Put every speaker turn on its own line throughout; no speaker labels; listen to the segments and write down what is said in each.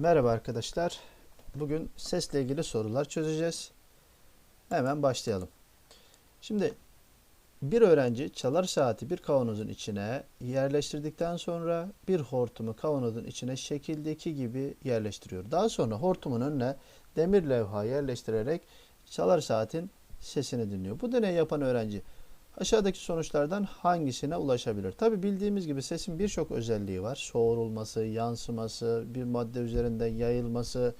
Merhaba arkadaşlar. Bugün sesle ilgili sorular çözeceğiz. Hemen başlayalım. Şimdi bir öğrenci çalar saati bir kavanozun içine yerleştirdikten sonra bir hortumu kavanozun içine şekildeki gibi yerleştiriyor. Daha sonra hortumun önüne demir levha yerleştirerek çalar saatin sesini dinliyor. Bu deney yapan öğrenci aşağıdaki sonuçlardan hangisine ulaşabilir? Tabi bildiğimiz gibi sesin birçok özelliği var. Soğurulması, yansıması, bir madde üzerinde yayılması,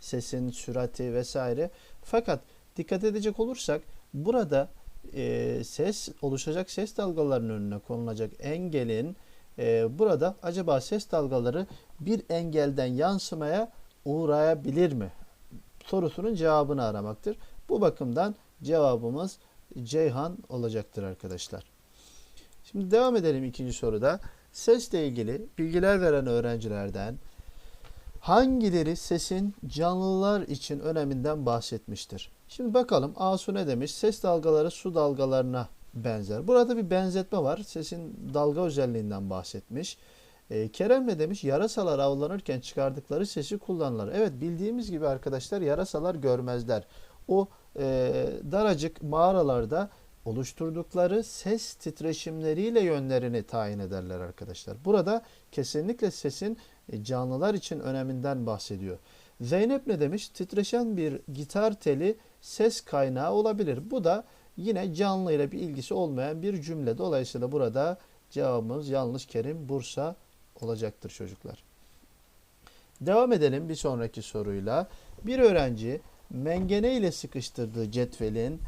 sesin sürati vesaire. Fakat dikkat edecek olursak burada e, ses oluşacak ses dalgalarının önüne konulacak engelin e, burada acaba ses dalgaları bir engelden yansımaya uğrayabilir mi? Sorusunun cevabını aramaktır. Bu bakımdan cevabımız Ceyhan olacaktır arkadaşlar. Şimdi devam edelim ikinci soruda. Sesle ilgili bilgiler veren öğrencilerden hangileri sesin canlılar için öneminden bahsetmiştir? Şimdi bakalım Asu ne demiş? Ses dalgaları su dalgalarına benzer. Burada bir benzetme var. Sesin dalga özelliğinden bahsetmiş. Ee, Kerem ne demiş? Yarasalar avlanırken çıkardıkları sesi kullanırlar. Evet bildiğimiz gibi arkadaşlar yarasalar görmezler. O e, daracık mağaralarda oluşturdukları ses titreşimleriyle yönlerini tayin ederler arkadaşlar. Burada kesinlikle sesin e, canlılar için öneminden bahsediyor. Zeynep ne demiş? Titreşen bir gitar teli ses kaynağı olabilir. Bu da yine canlı ile bir ilgisi olmayan bir cümle. Dolayısıyla burada cevabımız yanlış Kerim Bursa olacaktır çocuklar. Devam edelim bir sonraki soruyla. Bir öğrenci mengene ile sıkıştırdığı cetvelin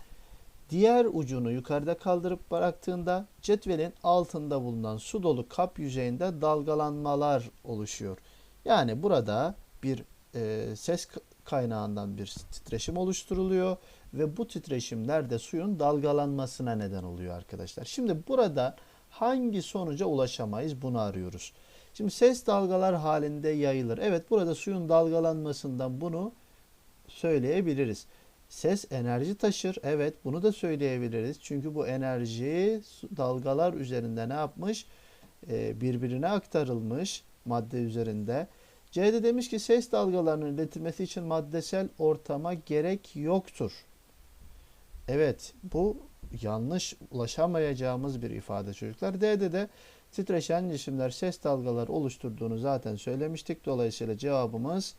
diğer ucunu yukarıda kaldırıp bıraktığında cetvelin altında bulunan su dolu kap yüzeyinde dalgalanmalar oluşuyor. Yani burada bir e, ses kaynağından bir titreşim oluşturuluyor ve bu titreşimler de suyun dalgalanmasına neden oluyor arkadaşlar. Şimdi burada hangi sonuca ulaşamayız bunu arıyoruz. Şimdi ses dalgalar halinde yayılır. Evet burada suyun dalgalanmasından bunu söyleyebiliriz. Ses enerji taşır. Evet bunu da söyleyebiliriz. Çünkü bu enerji dalgalar üzerinde ne yapmış? Ee, birbirine aktarılmış madde üzerinde. C'de demiş ki ses dalgalarının iletilmesi için maddesel ortama gerek yoktur. Evet bu yanlış ulaşamayacağımız bir ifade çocuklar. D'de de titreşen cisimler ses dalgaları oluşturduğunu zaten söylemiştik. Dolayısıyla cevabımız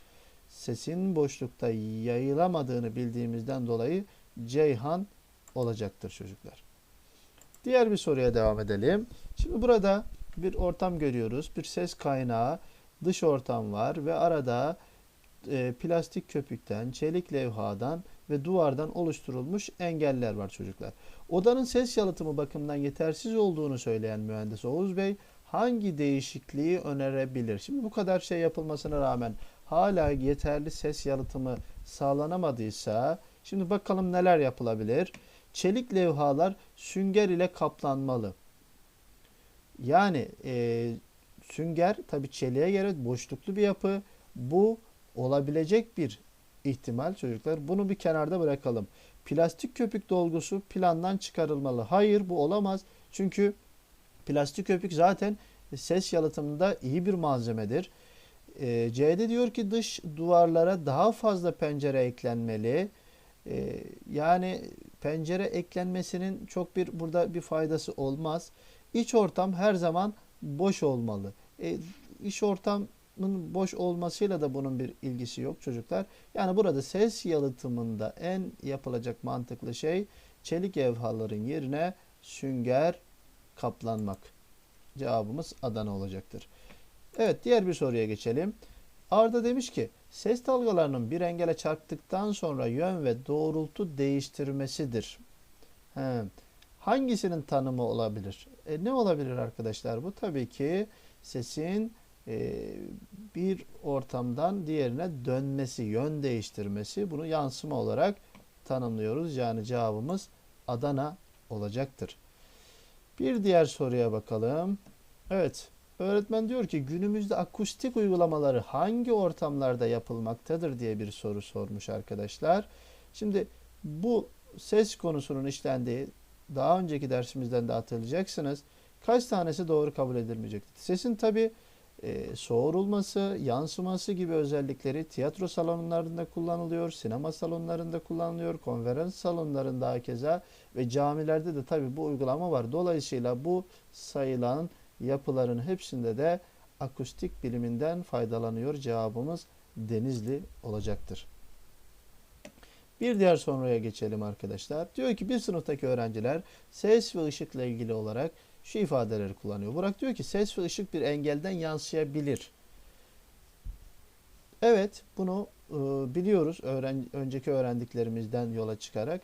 sesin boşlukta yayılamadığını bildiğimizden dolayı Ceyhan olacaktır çocuklar. Diğer bir soruya devam edelim. Şimdi burada bir ortam görüyoruz. Bir ses kaynağı, dış ortam var ve arada e, plastik köpükten, çelik levhadan ve duvardan oluşturulmuş engeller var çocuklar. Odanın ses yalıtımı bakımından yetersiz olduğunu söyleyen mühendis Oğuz Bey hangi değişikliği önerebilir? Şimdi bu kadar şey yapılmasına rağmen hala yeterli ses yalıtımı sağlanamadıysa şimdi bakalım neler yapılabilir. Çelik levhalar sünger ile kaplanmalı. Yani e, sünger tabi çeliğe göre boşluklu bir yapı. Bu olabilecek bir ihtimal çocuklar. Bunu bir kenarda bırakalım. Plastik köpük dolgusu plandan çıkarılmalı. Hayır bu olamaz. Çünkü plastik köpük zaten ses yalıtımında iyi bir malzemedir. E, C'de diyor ki dış duvarlara daha fazla pencere eklenmeli. E, yani pencere eklenmesinin çok bir burada bir faydası olmaz. İç ortam her zaman boş olmalı. E, iç ortamın boş olmasıyla da bunun bir ilgisi yok çocuklar. Yani burada ses yalıtımında en yapılacak mantıklı şey çelik evhaların yerine sünger kaplanmak. Cevabımız Adana olacaktır. Evet diğer bir soruya geçelim. Arda demiş ki ses dalgalarının bir engele çarptıktan sonra yön ve doğrultu değiştirmesidir. He. Hangisinin tanımı olabilir? E, ne olabilir arkadaşlar bu? Tabii ki sesin e, bir ortamdan diğerine dönmesi, yön değiştirmesi. Bunu yansıma olarak tanımlıyoruz. Yani cevabımız Adana olacaktır. Bir diğer soruya bakalım. Evet. Öğretmen diyor ki günümüzde akustik uygulamaları hangi ortamlarda yapılmaktadır diye bir soru sormuş arkadaşlar. Şimdi bu ses konusunun işlendiği daha önceki dersimizden de hatırlayacaksınız. Kaç tanesi doğru kabul edilmeyecektir? Sesin tabi e, soğurulması, yansıması gibi özellikleri tiyatro salonlarında kullanılıyor, sinema salonlarında kullanılıyor, konferans salonlarında hakeza ve camilerde de tabi bu uygulama var. Dolayısıyla bu sayılan yapıların hepsinde de akustik biliminden faydalanıyor. Cevabımız Denizli olacaktır. Bir diğer soruya geçelim arkadaşlar. Diyor ki bir sınıftaki öğrenciler ses ve ışıkla ilgili olarak şu ifadeleri kullanıyor. Burak diyor ki ses ve ışık bir engelden yansıyabilir. Evet bunu e, biliyoruz önceki öğrendiklerimizden yola çıkarak.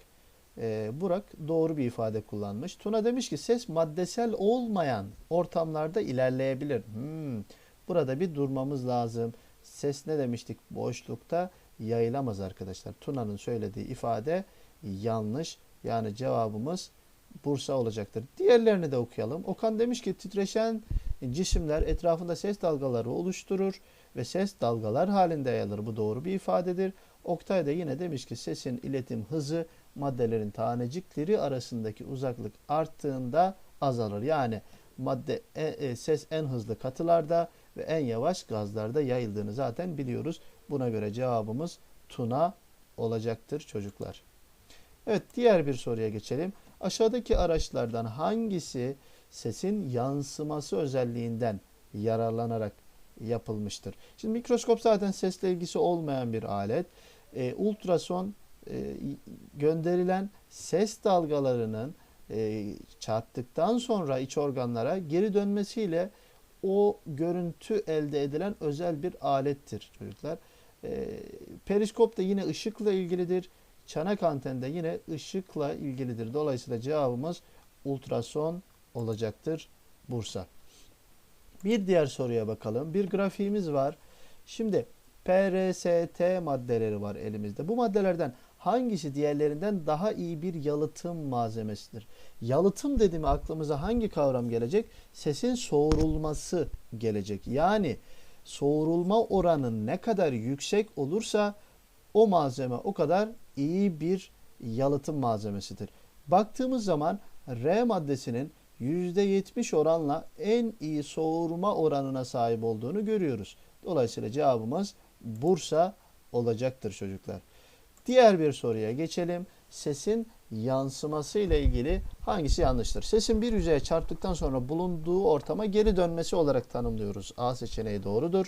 E, Burak doğru bir ifade kullanmış. Tuna demiş ki ses maddesel olmayan ortamlarda ilerleyebilir. Hmm, burada bir durmamız lazım. Ses ne demiştik boşlukta yayılamaz arkadaşlar. Tuna'nın söylediği ifade yanlış. Yani cevabımız Bursa olacaktır. Diğerlerini de okuyalım. Okan demiş ki titreşen cisimler etrafında ses dalgaları oluşturur ve ses dalgalar halinde yayılır. Bu doğru bir ifadedir. Oktay da yine demiş ki sesin iletim hızı maddelerin tanecikleri arasındaki uzaklık arttığında azalır. Yani madde e, e, ses en hızlı katılarda ve en yavaş gazlarda yayıldığını zaten biliyoruz. Buna göre cevabımız Tuna olacaktır çocuklar. Evet diğer bir soruya geçelim. Aşağıdaki araçlardan hangisi sesin yansıması özelliğinden yararlanarak yapılmıştır? Şimdi mikroskop zaten sesle ilgisi olmayan bir alet. E, ultrason e, gönderilen ses dalgalarının e, çarptıktan sonra iç organlara geri dönmesiyle o görüntü elde edilen özel bir alettir çocuklar. E, periskop da yine ışıkla ilgilidir. Çanak anten de yine ışıkla ilgilidir. Dolayısıyla cevabımız ultrason olacaktır Bursa. Bir diğer soruya bakalım. Bir grafiğimiz var. Şimdi PRST maddeleri var elimizde. Bu maddelerden hangisi diğerlerinden daha iyi bir yalıtım malzemesidir? Yalıtım dediğimi aklımıza hangi kavram gelecek? Sesin soğurulması gelecek. Yani soğurulma oranı ne kadar yüksek olursa o malzeme o kadar iyi bir yalıtım malzemesidir. Baktığımız zaman R maddesinin %70 oranla en iyi soğurma oranına sahip olduğunu görüyoruz. Dolayısıyla cevabımız Bursa olacaktır çocuklar. Diğer bir soruya geçelim. Sesin yansıması ile ilgili hangisi yanlıştır? Sesin bir yüzeye çarptıktan sonra bulunduğu ortama geri dönmesi olarak tanımlıyoruz. A seçeneği doğrudur.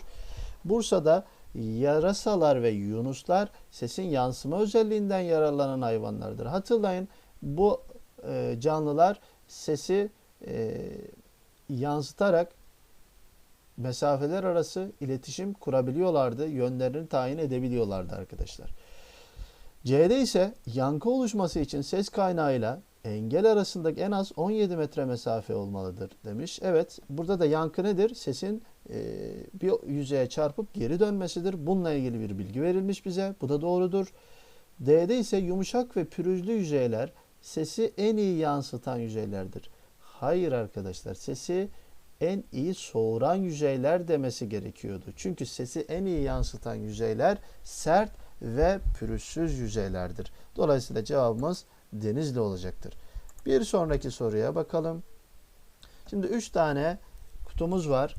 Bursa'da yarasalar ve yunuslar sesin yansıma özelliğinden yararlanan hayvanlardır. Hatırlayın bu e, canlılar sesi e, yansıtarak mesafeler arası iletişim kurabiliyorlardı. Yönlerini tayin edebiliyorlardı arkadaşlar. C'de ise yankı oluşması için ses kaynağıyla engel arasındaki en az 17 metre mesafe olmalıdır demiş. Evet burada da yankı nedir? Sesin e, bir yüzeye çarpıp geri dönmesidir. Bununla ilgili bir bilgi verilmiş bize. Bu da doğrudur. D'de ise yumuşak ve pürüzlü yüzeyler sesi en iyi yansıtan yüzeylerdir. Hayır arkadaşlar sesi en iyi soğuran yüzeyler demesi gerekiyordu. Çünkü sesi en iyi yansıtan yüzeyler sert ve pürüzsüz yüzeylerdir. Dolayısıyla cevabımız Denizli olacaktır. Bir sonraki soruya bakalım. Şimdi 3 tane kutumuz var.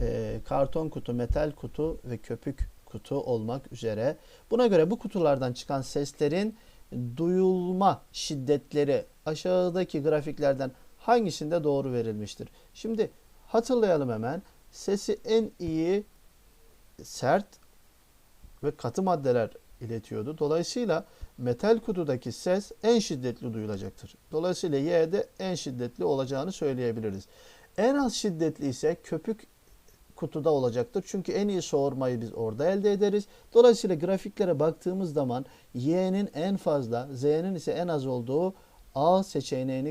E, karton kutu, metal kutu ve köpük kutu olmak üzere. Buna göre bu kutulardan çıkan seslerin duyulma şiddetleri aşağıdaki grafiklerden hangisinde doğru verilmiştir? Şimdi hatırlayalım hemen. Sesi en iyi sert ve katı maddeler iletiyordu. Dolayısıyla metal kutudaki ses en şiddetli duyulacaktır. Dolayısıyla Y'de en şiddetli olacağını söyleyebiliriz. En az şiddetli ise köpük kutuda olacaktır. Çünkü en iyi soğurmayı biz orada elde ederiz. Dolayısıyla grafiklere baktığımız zaman Y'nin en fazla, Z'nin ise en az olduğu A seçeneğini